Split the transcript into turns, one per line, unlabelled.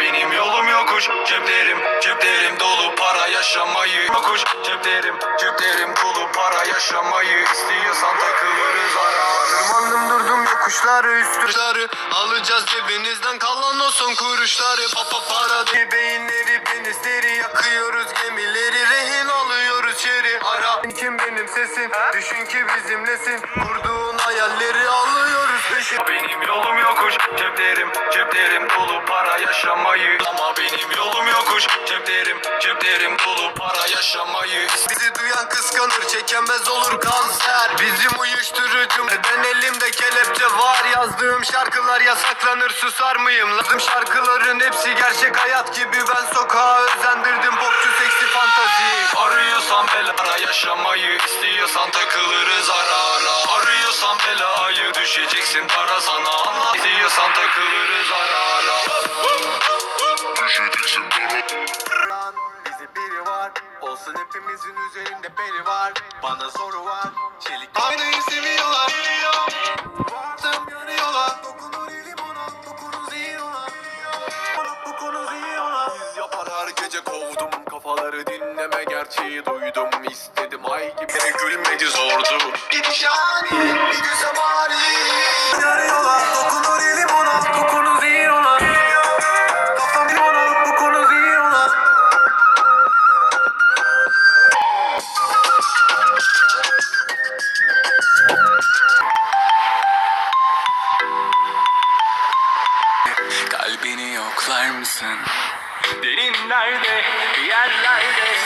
benim yolum yokuş Ceplerim ceplerim dolu para yaşamayı Yokuş. Ceplerim ceplerim dolu para yaşamayı İstiyorsan takılırız ara Tırmandım durdum yokuşları üstü Alacağız cebinizden kalan o son kuruşları. Papa para değil beyinleri penizleri Yakıyoruz gemileri rehin alıyoruz şeri Ara kim benim sesim Düşün ki bizimlesin. Kurduğun hayalleri alıyoruz peşin. Benim yolum yokuş Ceplerim ceplerim dolu para yaşamayı. Ama benim yolum yokuş. Ceplerim ceplerim dolu para yaşamayı. Bizi duyan kıskanır çekemez olur kanser. Bizim uyuşturucum Ben elimde kelepçe var? Yazdığım şarkılar yasaklanır susar mıyım? Lazım şarkıların hepsi gerçek hayat gibi. Ben sokağa özendirdim popçu seksi fantazi. Arıyorsan bela yaşamayı istiyorsan takılırız ara ara. Arıyorsan belayı düşeceksin para sana. Anla İstiyorsan takılırız ara ara.
Düşeceksin
Lan bizi biri var. Olsun hepimizin üzerinde peri var. Bana soru var. Çelik Aynayı seviyorlar Vardım yanıyorlar Dokunur elim ona Dokunuz iyi ona Dokunuz iyi ona. Biz yapar her gece kovdum. Kafaları dinleme gerçeği duydum. İstedim ay gibi. Gülmedi zordu. Gidişani Güzel sen Derinlerde, yerlerde.